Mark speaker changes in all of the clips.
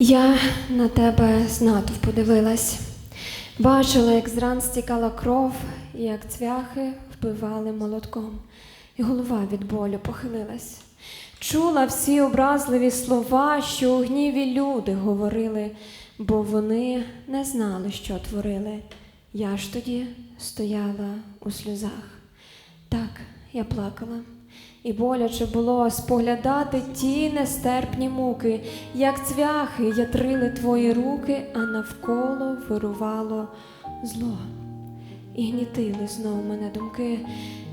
Speaker 1: Я на тебе з натовп подивилась. Бачила, як зран стікала кров, і як цвяхи вбивали молотком, і голова від болю похилилась. Чула всі образливі слова, що у гніві люди говорили, бо вони не знали, що творили. Я ж тоді стояла у сльозах. Так, я плакала. І боляче було споглядати ті нестерпні муки, як цвяхи ятрили твої руки, а навколо вирувало зло. І гнітили знов мене думки,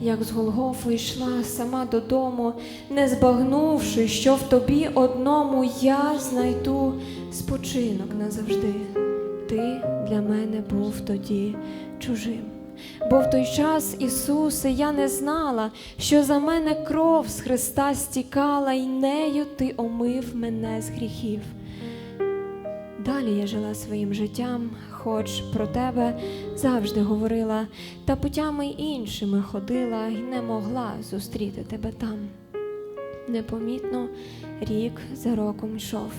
Speaker 1: як з Голгофу йшла сама додому, не збагнувши, що в тобі одному я знайду спочинок назавжди. Ти для мене був тоді чужим. Бо в той час, Ісусе, я не знала, що за мене кров з Христа стікала, і нею ти омив мене з гріхів. Далі я жила своїм життям, хоч про тебе завжди говорила, та путями іншими ходила і не могла зустріти тебе там. Непомітно рік за роком йшов.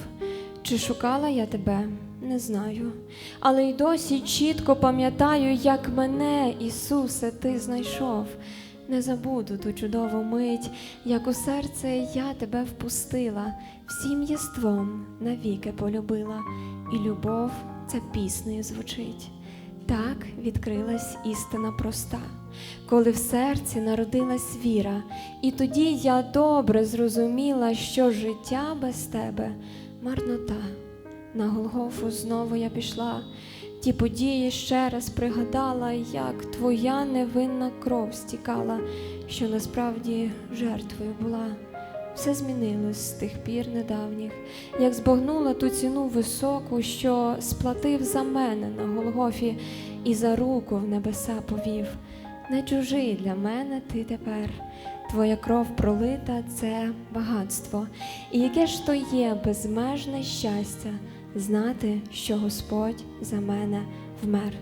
Speaker 1: Чи шукала я тебе, не знаю, але й досі чітко пам'ятаю, як мене, Ісусе, ти знайшов. Не забуду ту чудову мить, як у серце я тебе впустила, всім єством навіки полюбила, і любов ця піснею звучить. Так відкрилась істина проста, коли в серці народилась віра, і тоді я добре зрозуміла, що життя без тебе марнота. На Голгофу знову я пішла, ті події ще раз пригадала, як твоя невинна кров стікала, що насправді жертвою була. Все змінилось з тих пір недавніх, як збагнула ту ціну високу, що сплатив за мене на Голгофі і за руку в небеса повів. Не чужий для мене ти тепер. Твоя кров пролита це багатство. І яке ж то є безмежне щастя знати, що Господь за мене вмер.